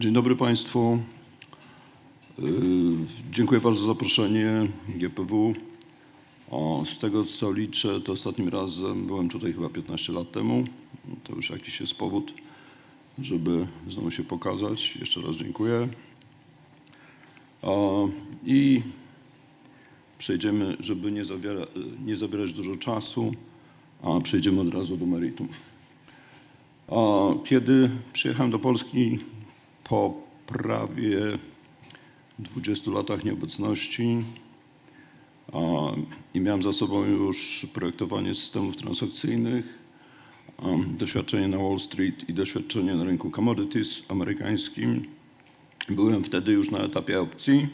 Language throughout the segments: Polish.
Dzień dobry Państwu. Yy, Dziękuję bardzo za zaproszenie GPW. O, z tego co liczę, to ostatnim razem byłem tutaj chyba 15 lat temu. To już jakiś jest powód, żeby znowu się pokazać. Jeszcze raz dziękuję. O, I przejdziemy, żeby nie, zawiera, nie zabierać dużo czasu, a przejdziemy od razu do meritum. A Kiedy przyjechałem do Polski po prawie 20 latach nieobecności a, i miałem za sobą już projektowanie systemów transakcyjnych, a, doświadczenie na Wall Street i doświadczenie na rynku commodities amerykańskim, byłem wtedy już na etapie opcji.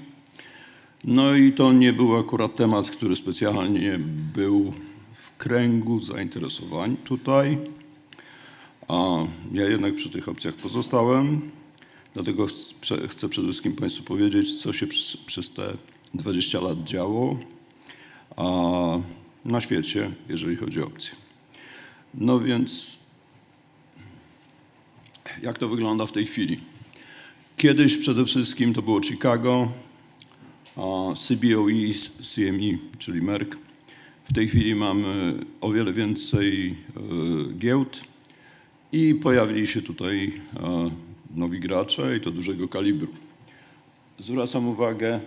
No i to nie był akurat temat, który specjalnie był w kręgu zainteresowań tutaj. A ja jednak przy tych opcjach pozostałem, dlatego chcę, przede wszystkim Państwu powiedzieć, co się przez, przez te 20 lat działo na świecie, jeżeli chodzi o opcje. No więc, jak to wygląda w tej chwili? Kiedyś przede wszystkim to było Chicago, CBOE, CME, czyli Merck. W tej chwili mamy o wiele więcej e, giełd, i pojawili się tutaj e, nowi gracze i to dużego kalibru. Zwracam uwagę,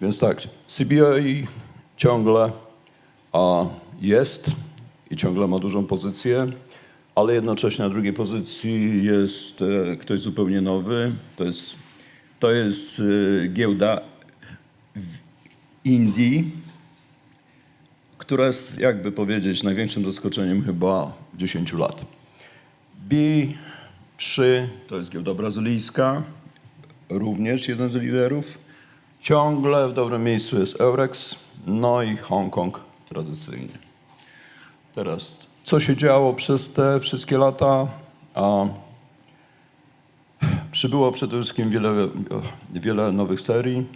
więc tak, CBA ciągle a, jest i ciągle ma dużą pozycję, ale jednocześnie na drugiej pozycji jest e, ktoś zupełnie nowy. To jest, to jest e, giełda w Indii, która jest, jakby powiedzieć, największym zaskoczeniem chyba 10 lat. B3 to jest giełda brazylijska, również jeden z liderów. Ciągle w dobrym miejscu jest Eurex, no i Hongkong tradycyjnie. Teraz, co się działo przez te wszystkie lata? A, przybyło przede wszystkim wiele, wiele nowych serii.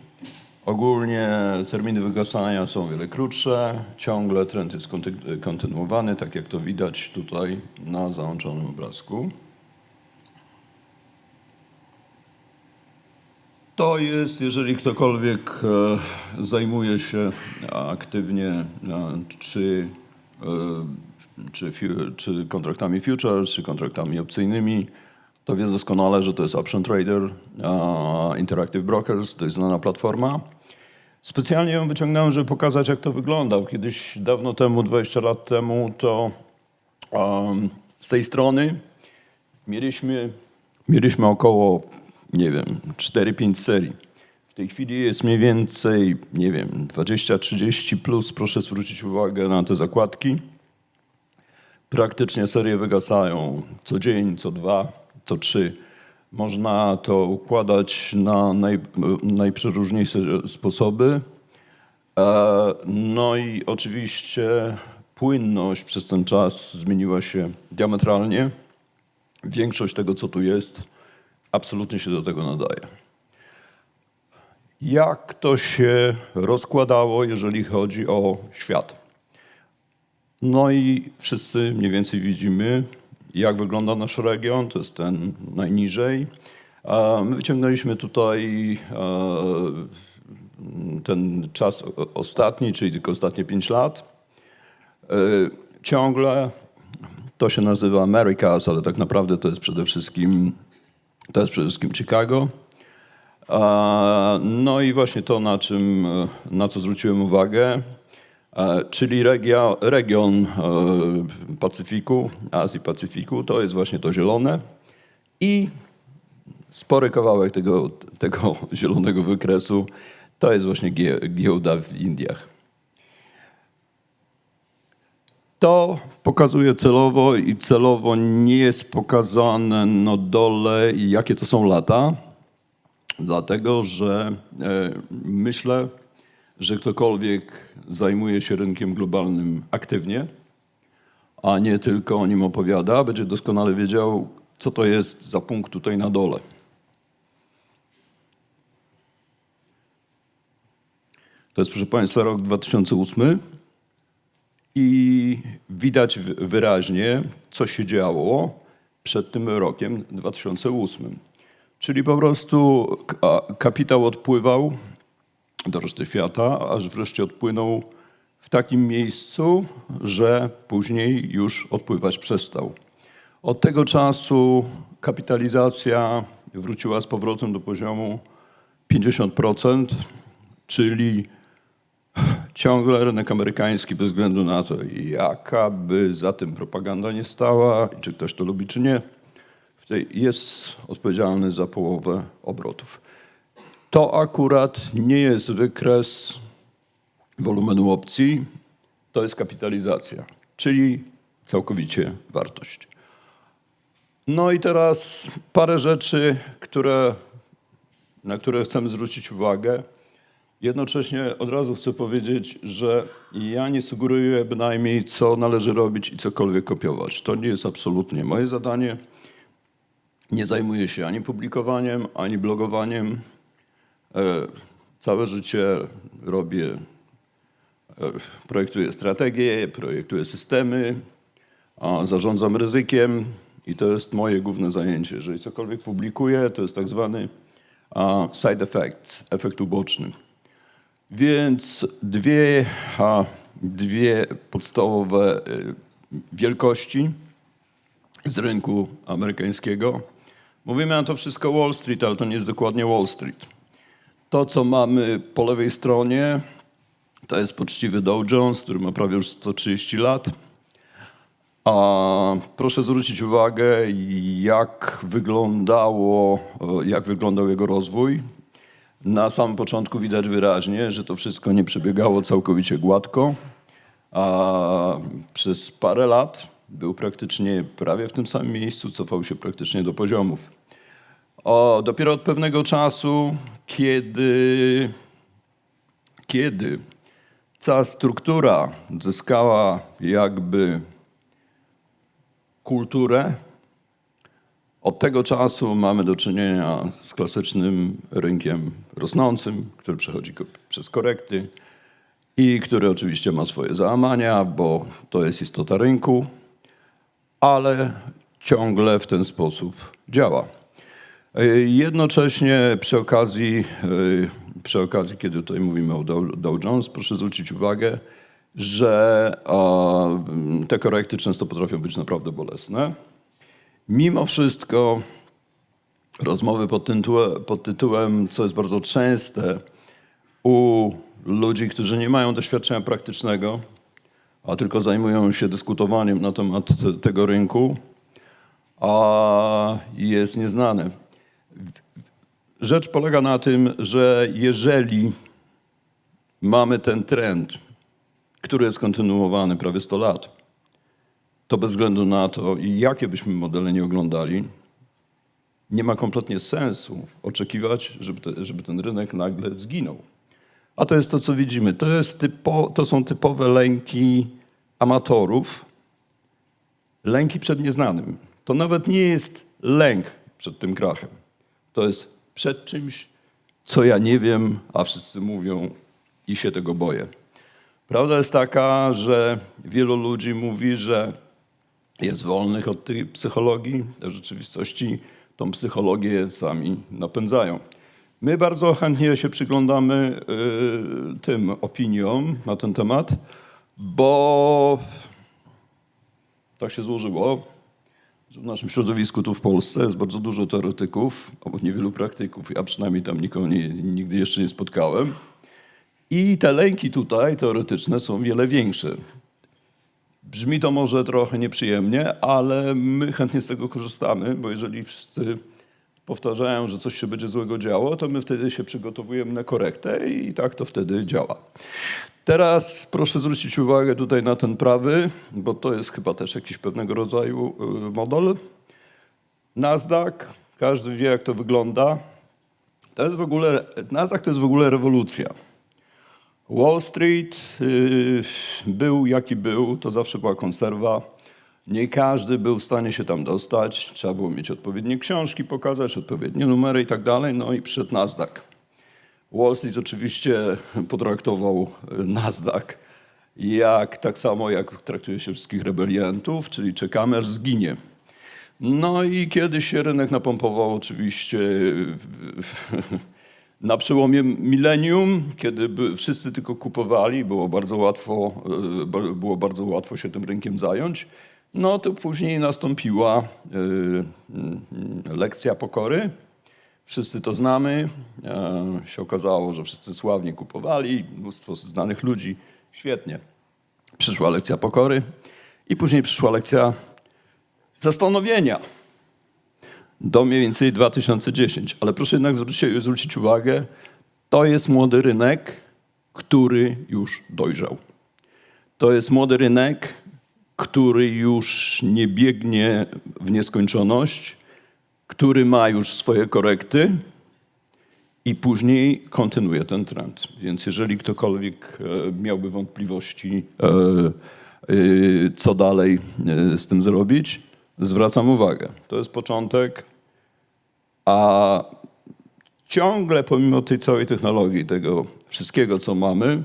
Ogólnie terminy wygasania są wiele krótsze, ciągle trend jest konty- kontynuowany, tak jak to widać tutaj na załączonym obrazku. To jest, jeżeli ktokolwiek e, zajmuje się aktywnie e, czy, e, czy, czy kontraktami futures, czy kontraktami opcyjnymi, to wie doskonale, że to jest Option Trader, Interactive Brokers, to jest znana platforma. Specjalnie ją wyciągnąłem, żeby pokazać, jak to wygląda. Kiedyś, dawno temu, 20 lat temu, to um, z tej strony mieliśmy, mieliśmy około, nie wiem, 4-5 serii. W tej chwili jest mniej więcej, nie wiem, 20-30 plus. Proszę zwrócić uwagę na te zakładki. Praktycznie serie wygasają co dzień, co dwa, co trzy. Można to układać na naj, najprzeróżniejsze sposoby. E, No i oczywiście płynność przez ten czas zmieniła się diametralnie. Większość tego, co tu jest, absolutnie się do tego nadaje. Jak to się rozkładało, jeżeli chodzi o świat? No i wszyscy mniej więcej widzimy, jak wygląda nasz region, to jest ten najniżej. My wyciągnęliśmy tutaj e, ten czas ostatni, czyli tylko ostatnie 5 lat. E, Ciągle to się nazywa Americas, ale tak naprawdę to jest przede wszystkim, to jest przede wszystkim Chicago. No i właśnie to, na czym, e, na co zwróciłem uwagę, e, czyli regia, region e, Pacyfiku, Azji Pacyfiku, to jest właśnie to zielone i spory kawałek tego, tego zielonego wykresu to jest właśnie gie- giełda w Indiach. To pokazuje celowo i celowo nie jest pokazane na dole, jakie to są lata, dlatego że e, myślę, że ktokolwiek zajmuje się rynkiem globalnym aktywnie, a nie tylko o nim opowiada, będzie doskonale wiedział, co to jest za punkt tutaj na dole. To jest, proszę Państwa, rok 2008 i widać wy- wyraźnie, co się działo przed tym rokiem 2008. Czyli po prostu ka- kapitał odpływał do reszty świata, aż wreszcie odpłynął w takim miejscu, że później już odpływać przestał. Od tego czasu kapitalizacja wróciła z powrotem do poziomu 50%, czyli ciągle rynek amerykański, bez względu na to, jaka by za tym propaganda nie stała i czy ktoś to lubi, czy nie, jest odpowiedzialny za połowę obrotów. To akurat nie jest wykres wolumenu opcji, to jest kapitalizacja, czyli całkowicie wartość. No i teraz parę rzeczy, które, na które chcemy zwrócić uwagę. Jednocześnie od razu chcę powiedzieć, że ja nie sugeruję bynajmniej, co należy robić i cokolwiek kopiować. To nie jest absolutnie moje zadanie. Nie zajmuję się ani publikowaniem, ani blogowaniem. E, Całe życie robię, e, projektuję strategie, projektuję systemy, zarządzam ryzykiem i to jest moje główne zajęcie. Jeżeli cokolwiek publikuję, to jest tak zwany side effects, efekt uboczny. Więc dwie, a, dwie podstawowe y, wielkości z rynku amerykańskiego. Mówimy na to wszystko Wall Street, ale to nie jest dokładnie Wall Street. To, co mamy po lewej stronie, to jest poczciwy Dow Jones, który ma prawie już 130 lat. A proszę zwrócić uwagę, jak wyglądało, jak wyglądał jego rozwój. Na samym początku widać wyraźnie, że to wszystko nie przebiegało całkowicie gładko, a przez parę lat był praktycznie prawie w tym samym miejscu, cofał się praktycznie do poziomów. O, dopiero od pewnego czasu, kiedy, kiedy cała struktura zyskała jakby kulturę, od tego czasu mamy do czynienia z klasycznym rynkiem rosnącym, który przechodzi przez korekty i który oczywiście ma swoje załamania, bo to jest istota rynku, ale ciągle w ten sposób działa. E, Jednocześnie przy okazji, e, przy okazji, kiedy tutaj mówimy o Dow, Jones, proszę zwrócić uwagę, że te korekty często potrafią być naprawdę bolesne. Mimo wszystko rozmowy pod tytułem, pod tytułem, co jest bardzo częste u ludzi, którzy nie mają doświadczenia praktycznego, a tylko zajmują się dyskutowaniem na temat te- tego rynku, a jest nieznane. Rzecz polega na tym, że jeżeli mamy ten trend, który jest kontynuowany prawie 100 lat, to bez względu na to, jakie byśmy modele nie oglądali, nie ma kompletnie sensu oczekiwać, żeby, te, żeby ten rynek nagle zginął. A to jest to, co widzimy. To, jest typo, to są typowe lęki amatorów, lęki przed nieznanym. To nawet nie jest lęk przed tym krachem. To jest przed czymś, co ja nie wiem, a wszyscy mówią i się tego boję. Prawda jest taka, że wielu ludzi mówi, że jest wolnych od tej psychologii, w rzeczywistości tą psychologię sami napędzają. My bardzo chętnie się przyglądamy y, tym opiniom na ten temat, bo tak się złożyło, że w naszym środowisku tu w Polsce jest bardzo dużo teoretyków, albo niewielu praktyków. Ja przynajmniej tam nikogo nie, nigdy jeszcze nie spotkałem. I te lęki tutaj teoretyczne są wiele większe. Brzmi to może trochę nieprzyjemnie, ale my chętnie z tego korzystamy, bo jeżeli wszyscy powtarzają, że coś się będzie złego działo, to my wtedy się przygotowujemy na korektę i tak to wtedy działa. Teraz proszę zwrócić uwagę tutaj na ten prawy, bo to jest chyba też jakiś pewnego rodzaju y, model. Nasdaq, każdy wie jak to wygląda. To jest w ogóle, Nasdaq to jest w ogóle rewolucja. Wall Street y, był jaki był, to zawsze była konserwa. Nie każdy był w stanie się tam dostać. Trzeba było mieć odpowiednie książki, pokazać odpowiednie numery i tak dalej. No i przyszedł Nasdaq. Wall Street oczywiście potraktował y, Nasdaq jak tak samo jak traktuje się wszystkich rebeliantów, czyli czekamy aż zginie. No i kiedyś się rynek napompował oczywiście na przełomie milenium, kiedy wszyscy tylko kupowali, było bardzo łatwo, e, było bardzo łatwo się tym rynkiem zająć. No to później nastąpiła e, mm, lekcja pokory. Wszyscy to znamy. E, się okazało, że wszyscy sławnie kupowali, mnóstwo znanych ludzi. Świetnie. Przyszła lekcja pokory i później przyszła lekcja zastanowienia do mniej więcej 2010. Ale proszę jednak zwrócić, zwrócić uwagę, to jest młody rynek, który już dojrzał. To jest młody rynek, który już nie biegnie w nieskończoność, który ma już swoje korekty i później kontynuuje ten trend. Więc jeżeli ktokolwiek e, miałby wątpliwości, e, e, co dalej z tym zrobić, zwracam uwagę. To jest początek, a ciągle pomimo tej całej technologii, tego wszystkiego, co mamy,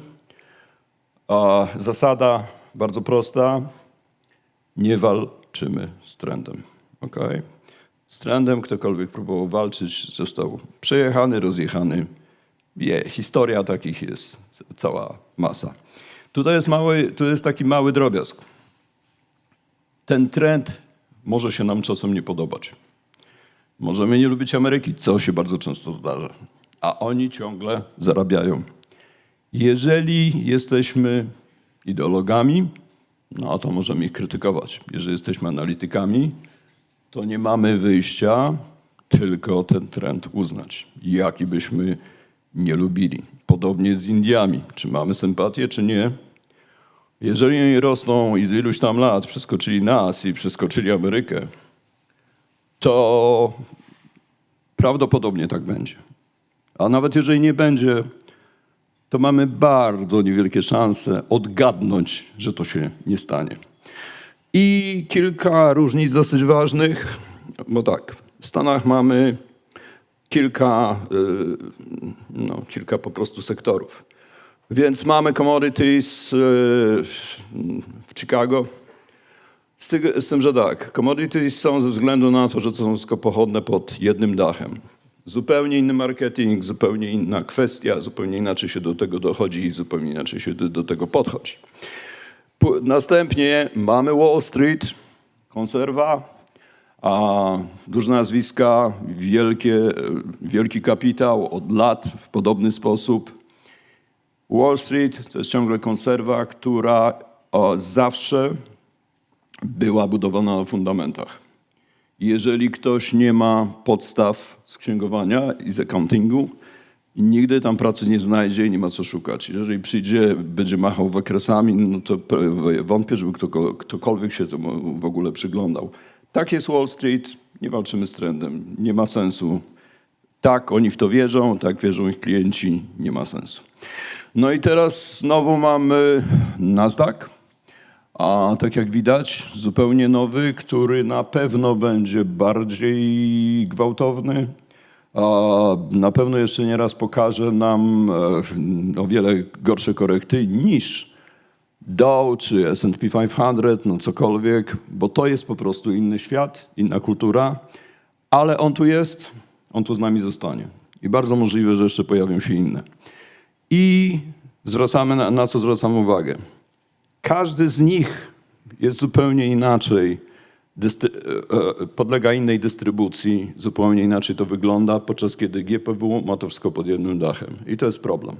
zasada bardzo prosta, nie walczymy z trendem. Okay? Z trendem ktokolwiek próbował walczyć, został przejechany, rozjechany. Je, historia takich jest cała masa. Tutaj jest, mały, tu jest taki mały drobiazg. Ten trend może się nam czasem nie podobać. Możemy nie lubić Ameryki, co się bardzo często zdarza, a oni ciągle zarabiają. Jeżeli jesteśmy ideologami, no to możemy ich krytykować. Jeżeli jesteśmy analitykami, to nie mamy wyjścia, tylko ten trend uznać, jaki byśmy nie lubili. Podobnie z Indiami. Czy mamy sympatię, czy nie? Jeżeli oni rosną i iluś tam lat przeskoczyli nas i przeskoczyli Amerykę, to prawdopodobnie tak będzie. A nawet jeżeli nie będzie, to mamy bardzo niewielkie szanse odgadnąć, że to się nie stanie. I kilka różnic dosyć ważnych, bo tak, w Stanach mamy kilka, y, no, kilka po prostu sektorów. Więc mamy commodities y, w Chicago, z, tyg- z tym, że tak, commodities są ze względu na to, że to są wszystko pochodne pod jednym dachem. Zupełnie inny marketing, zupełnie inna kwestia, zupełnie inaczej się do tego dochodzi i zupełnie inaczej się do, do tego podchodzi. Pu- Następnie mamy Wall Street, konserwa, a duże nazwiska, wielkie, e, wielki kapitał od lat w podobny sposób. Wall Street to jest ciągle konserwa, która o, zawsze była budowana na fundamentach. Jeżeli ktoś nie ma podstaw z księgowania i z accountingu, nigdy tam pracy nie znajdzie i nie ma co szukać. Jeżeli przyjdzie, będzie machał wykresami, no to wątpię, żeby ktoko- ktokolwiek się temu w ogóle przyglądał. Tak jest Wall Street, nie walczymy z trendem, nie ma sensu. Tak, oni w to wierzą, tak wierzą ich klienci, nie ma sensu. No i teraz znowu mamy Nasdaq, a tak jak widać, zupełnie nowy, który na pewno będzie bardziej gwałtowny. Na pewno jeszcze nie raz pokaże nam e, o wiele gorsze korekty niż Dow czy S&P 500, no cokolwiek, bo to jest po prostu inny świat, inna kultura, ale on tu jest, on tu z nami zostanie. I bardzo możliwe, że jeszcze pojawią się inne. I zwracamy na, na co zwracamy uwagę. Każdy z nich jest zupełnie inaczej, e, e, podlega innej dystrybucji, zupełnie inaczej to wygląda, podczas kiedy GPW ma to wszystko pod jednym dachem. I to jest problem.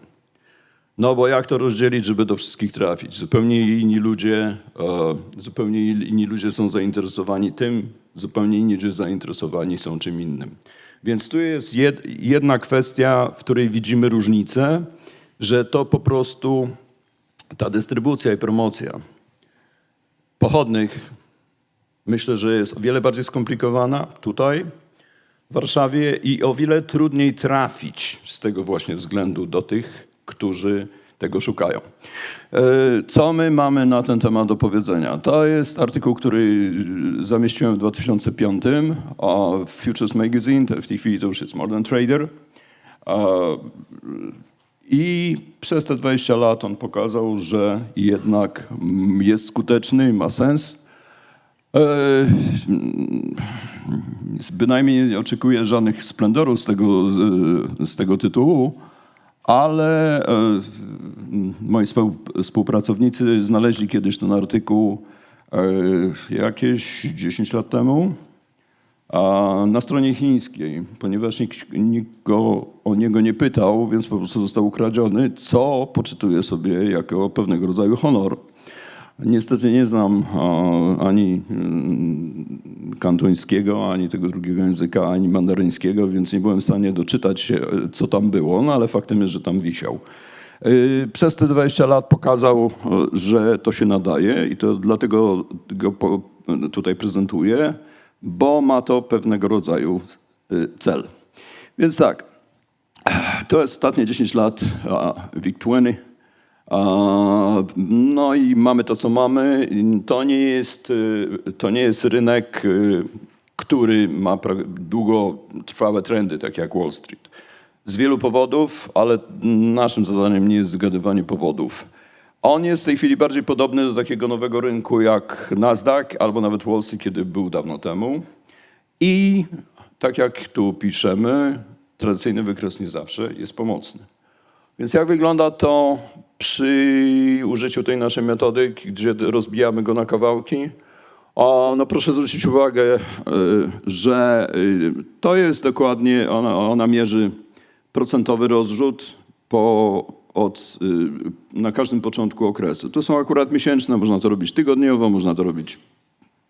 No bo jak to rozdzielić, żeby do wszystkich trafić? Zupełnie inni ludzie, e, zupełnie inni ludzie są zainteresowani tym, zupełnie inni ludzie zainteresowani są czym innym. Więc tu jest jed, jedna kwestia, w której widzimy różnicę, że to po prostu ta dystrybucja i promocja pochodnych myślę, że jest o wiele bardziej skomplikowana tutaj w Warszawie i o wiele trudniej trafić z tego właśnie względu do tych, którzy tego szukają. E, Co my mamy na ten temat do powiedzenia? To jest artykuł, który zamieściłem w 2005 a w Futures Magazine, w tej chwili to już jest Modern Trader. I przez te 20 lat on pokazał, że jednak jest skuteczny, ma sens. E, bynajmniej nie oczekuję żadnych splendorów z tego, z, tego tytułu, ale e, moi współ- współpracownicy znaleźli kiedyś ten artykuł e, jakieś 10 lat temu a na stronie chińskiej, ponieważ nikt, nikt go o niego nie pytał, więc po prostu został ukradziony, co poczytuję sobie jako pewnego rodzaju honor. Niestety nie znam ani mm, kantońskiego, ani tego drugiego języka, ani mandaryńskiego, więc nie byłem w stanie doczytać co tam było, no ale faktem jest, że tam wisiał. Y, Przez te 20 lat pokazał, że to się nadaje i to dlatego go tutaj prezentuję, bo ma to pewnego rodzaju y, cel. Więc tak, to jest ostatnie 10 lat WIG-20. A, No i mamy to, co mamy. To nie jest, y, to nie jest rynek, y, który ma długotrwałe trendy, tak jak Wall Street. Z wielu powodów, ale naszym zadaniem nie jest zgadywanie powodów. On jest w tej chwili bardziej podobny do takiego nowego rynku jak Nasdaq albo nawet Wall Street, kiedy był dawno temu. I tak jak tu piszemy, tradycyjny wykres nie zawsze jest pomocny. Więc jak wygląda to przy użyciu tej naszej metody, gdzie rozbijamy go na kawałki? O, no proszę zwrócić uwagę, y, że y, to jest dokładnie, ona, ona mierzy procentowy rozrzut po, od, y, na każdym początku okresu. To są akurat miesięczne, można to robić tygodniowo, można to robić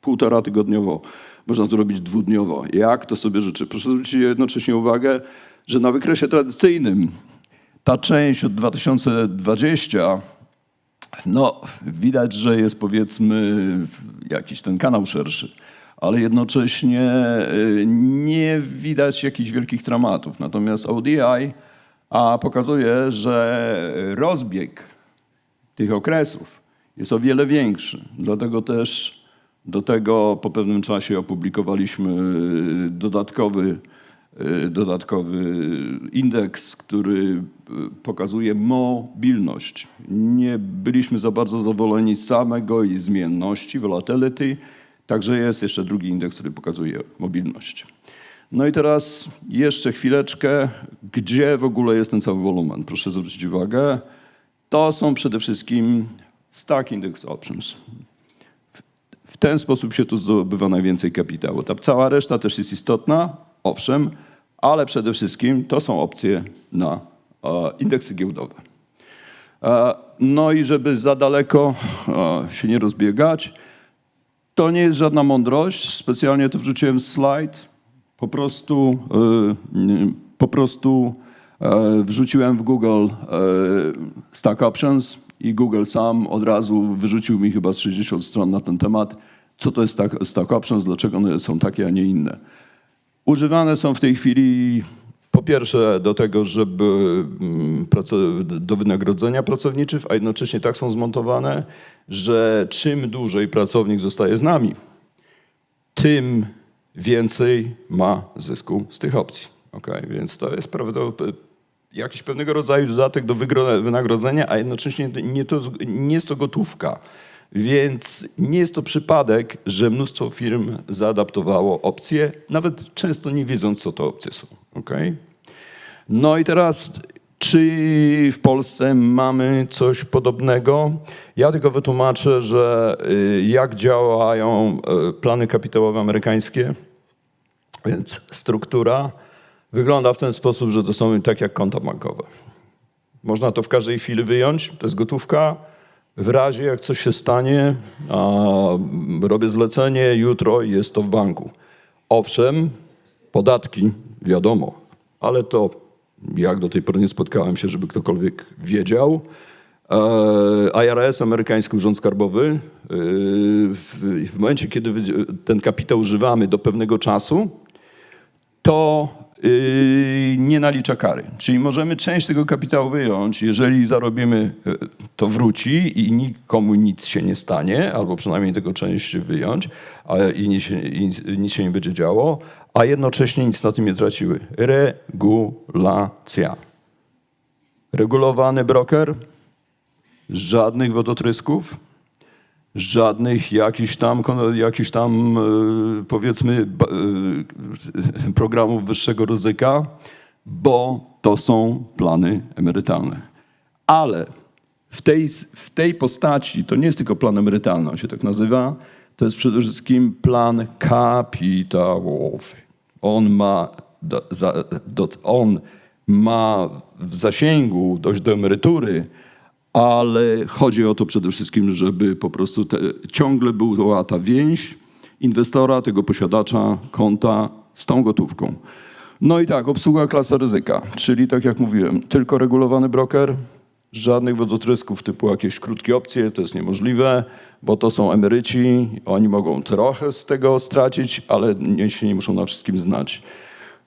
półtora tygodniowo, można to robić dwudniowo. Jak to sobie życzy? Proszę zwrócić jednocześnie uwagę, że na wykresie tradycyjnym ta część od 2020, no widać, że jest powiedzmy jakiś ten kanał szerszy, ale jednocześnie y, nie widać jakichś wielkich dramatów. Natomiast ODI a, pokazuje, że rozbieg tych okresów jest o wiele większy. Dlatego też do tego po pewnym czasie opublikowaliśmy dodatkowy, y, dodatkowy indeks, który y, pokazuje mobilność. Nie byliśmy za bardzo zadowoleni z samego i zmienności, volatility, także jest jeszcze drugi indeks, który pokazuje mobilność. No i teraz jeszcze chwileczkę, gdzie w ogóle jest ten cały wolumen? Proszę zwrócić uwagę. To są przede wszystkim Stack Index Options. W ten sposób się tu zdobywa najwięcej kapitału. Ta cała reszta też jest istotna, owszem, ale przede wszystkim to są opcje na e, indeksy giełdowe. E, No i żeby za daleko e, się nie rozbiegać, to nie jest żadna mądrość. Specjalnie to wrzuciłem w slajd. Po prostu, nie, po prostu e, wrzuciłem w Google e, Stack Options i Google sam od razu wyrzucił mi chyba z 60 stron na ten temat, co to jest Stack, stack Options, dlaczego one są takie, a nie inne. Używane są w tej chwili po pierwsze do tego, żeby mm, do wynagrodzenia pracowniczych, a jednocześnie tak są zmontowane, że czym dłużej pracownik zostaje z nami, tym więcej ma zysku z tych opcji. Okay? Więc to jest prawdopodobnie jakiś pewnego rodzaju dodatek do wynagrodzenia, a jednocześnie nie, to, nie jest to gotówka. Więc nie jest to przypadek, że mnóstwo firm zaadaptowało opcje, nawet często nie wiedząc, co to opcje są. Okay? No i teraz, czy w Polsce mamy coś podobnego? Ja tylko wytłumaczę, że y, jak działają y, plany kapitałowe amerykańskie. Więc struktura wygląda w ten sposób, że to są tak jak konta bankowe. Można to w każdej chwili wyjąć, to jest gotówka. W razie jak coś się stanie, robię zlecenie, jutro jest to w banku. Owszem, podatki, wiadomo, ale to jak do tej pory nie spotkałem się, żeby ktokolwiek wiedział. E, IRS, amerykański urząd skarbowy, e, w, momencie, kiedy ten kapitał używamy do pewnego czasu, to yy, nie nalicza kary. Czyli możemy część tego kapitału wyjąć, jeżeli zarobimy, yy, to wróci i nikomu nic się nie stanie, albo przynajmniej tego część wyjąć, a i nic, i nic się nie będzie działo, a jednocześnie nic na tym nie traciły. Regulacja. Regulowany broker, żadnych wodotrysków, żadnych jakichś tam, jakichś tam e, powiedzmy e, programów wyższego ryzyka, bo to są plany emerytalne. Ale w tej, w tej postaci to nie jest tylko plan emerytalny, on się tak nazywa, to jest przede wszystkim plan kapitałowy. On ma, do, za, do, on ma w zasięgu dojść do emerytury, ale chodzi o to przede wszystkim, żeby po prostu te, ciągle była ta więź inwestora, tego posiadacza konta z tą gotówką. No i tak, obsługa klasa ryzyka, czyli tak jak mówiłem, tylko regulowany broker, żadnych wodotrysków typu jakieś krótkie opcje, to jest niemożliwe, bo to są emeryci, oni mogą trochę z tego stracić, ale nie, się nie muszą na wszystkim znać.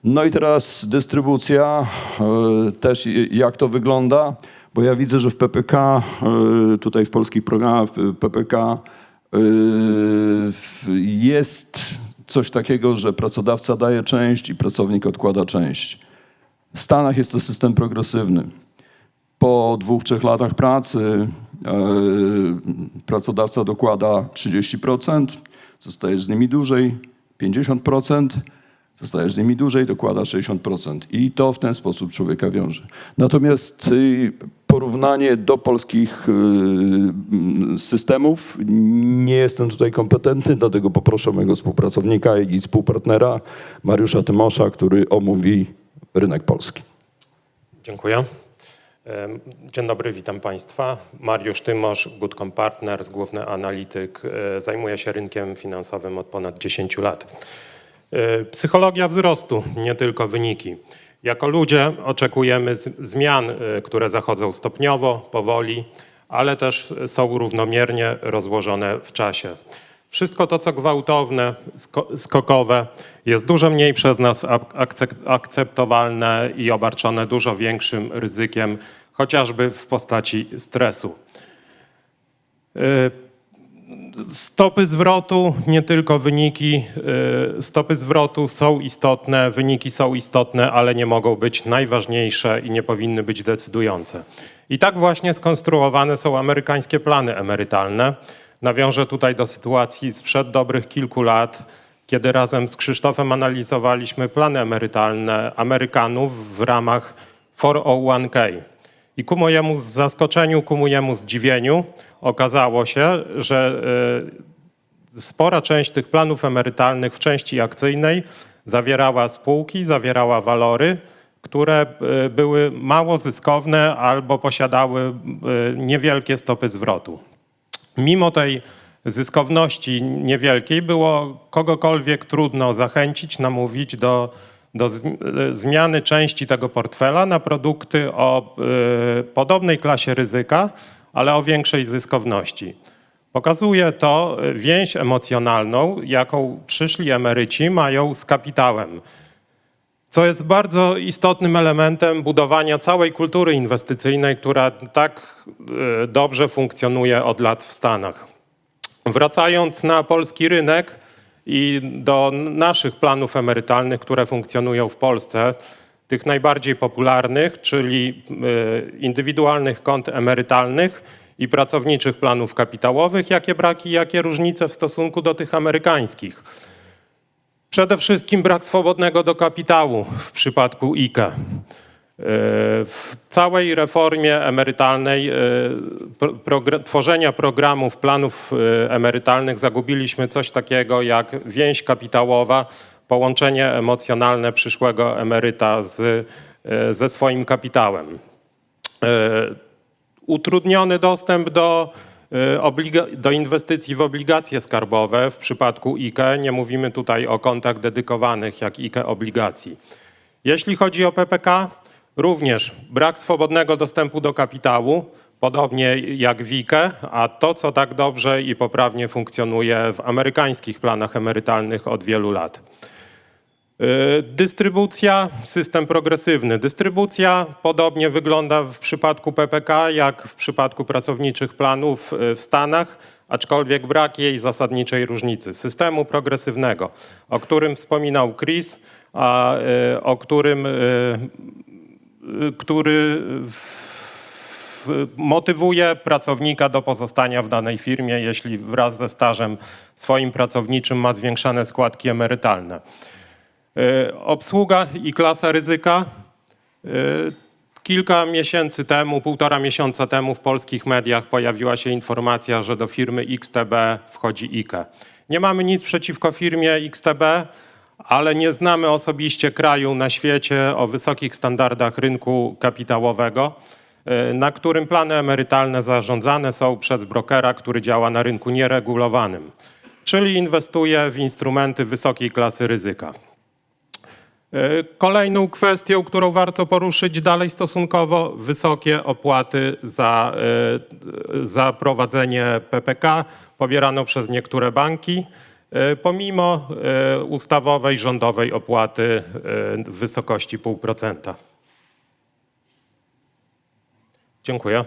No i teraz dystrybucja, e, też jak to wygląda, bo ja widzę, że w PPK, e, tutaj w polskich programach PPK w- jest coś takiego, że pracodawca daje część i pracownik odkłada część. W Stanach jest to system progresywny. Po dwóch, trzech latach pracy e, pracodawca dokłada 30%, zostajesz z nimi dłużej, 50%, zostajesz z nimi dłużej, dokłada 60%. I to w ten sposób człowieka wiąże. Natomiast y, porównanie do polskich y, mm, systemów, nie jestem tutaj kompetentny, dlatego poproszę mojego współpracownika i współpartnera Mariusza Tymosza, który omówi rynek polski. Dziękuję. Dzień dobry, witam Państwa. Mariusz Tymosz, Goodcom Partners, główny analityk. e, Zajmuję się rynkiem finansowym od ponad 10 lat. E, Psychologia wzrostu, nie tylko wyniki. Jako ludzie oczekujemy zmian, e, które zachodzą stopniowo, powoli, ale też są równomiernie rozłożone w czasie. Wszystko to, co gwałtowne, sko- skokowe, jest dużo mniej przez nas ak- akcep- akceptowalne i obarczone dużo większym ryzykiem, chociażby w postaci stresu. Stopy zwrotu, nie tylko wyniki, y, stopy zwrotu są istotne, wyniki są istotne, ale nie mogą być najważniejsze i nie powinny być decydujące. I tak właśnie skonstruowane są amerykańskie plany emerytalne. Nawiążę tutaj do sytuacji sprzed dobrych kilku lat, kiedy razem z Krzysztofem analizowaliśmy plany emerytalne Amerykanów w ramach 401k. I ku mojemu zaskoczeniu, ku mojemu zdziwieniu okazało się, że y, spora część tych planów emerytalnych w części akcyjnej zawierała spółki, zawierała walory, które y, były mało zyskowne albo posiadały y, niewielkie stopy zwrotu. Mimo tej zyskowności niewielkiej było kogokolwiek trudno zachęcić, namówić do, do zm- e, zmiany części tego portfela na produkty o podobnej klasie ryzyka, ale o większej zyskowności. Pokazuje to y, więź emocjonalną, jaką przyszli emeryci mają z kapitałem co jest bardzo istotnym elementem budowania całej kultury inwestycyjnej, która tak e, dobrze funkcjonuje od lat w Stanach. Wracając na polski rynek i do naszych planów emerytalnych, które funkcjonują w Polsce, tych najbardziej popularnych, czyli e, indywidualnych kont emerytalnych i pracowniczych planów kapitałowych, jakie braki, jakie różnice w stosunku do tych amerykańskich. Przede wszystkim brak swobodnego do kapitału w przypadku IKE. E, W całej reformie emerytalnej, e, pro, progr- tworzenia programów, planów emerytalnych zagubiliśmy coś takiego jak więź kapitałowa, połączenie emocjonalne przyszłego emeryta z, e, ze swoim kapitałem. E, utrudniony dostęp do, obliga- do inwestycji w obligacje skarbowe w przypadku IKE. Nie mówimy tutaj o kontach dedykowanych jak IKE obligacji. Jeśli chodzi o PPK, również brak swobodnego dostępu do kapitału, podobnie jak w IKE, a to, co tak dobrze i poprawnie funkcjonuje w amerykańskich planach emerytalnych od wielu lat. Y, Dystrybucja, system progresywny. Dystrybucja podobnie wygląda w przypadku PPK jak w przypadku pracowniczych planów y, w Stanach, aczkolwiek brak jej zasadniczej różnicy. Systemu progresywnego, o którym wspominał Chris, a y, o którym, który motywuje pracownika do pozostania w danej firmie, jeśli wraz ze stażem swoim pracowniczym ma zwiększane składki emerytalne. E, Obsługa i klasa ryzyka. E, Kilka miesięcy temu, półtora miesiąca temu w polskich mediach pojawiła się informacja, że do firmy XTB wchodzi IKE. Nie mamy nic przeciwko firmie XTB, ale nie znamy osobiście kraju na świecie o wysokich standardach rynku kapitałowego, e, na którym plany emerytalne zarządzane są przez brokera, który działa na rynku nieregulowanym, czyli inwestuje w instrumenty wysokiej klasy ryzyka. E, Kolejną kwestią, którą warto poruszyć dalej stosunkowo, wysokie opłaty za, e, za prowadzenie PPK pobierano przez niektóre banki, e, pomimo ustawowej rządowej opłaty w wysokości 0,5%. Dziękuję.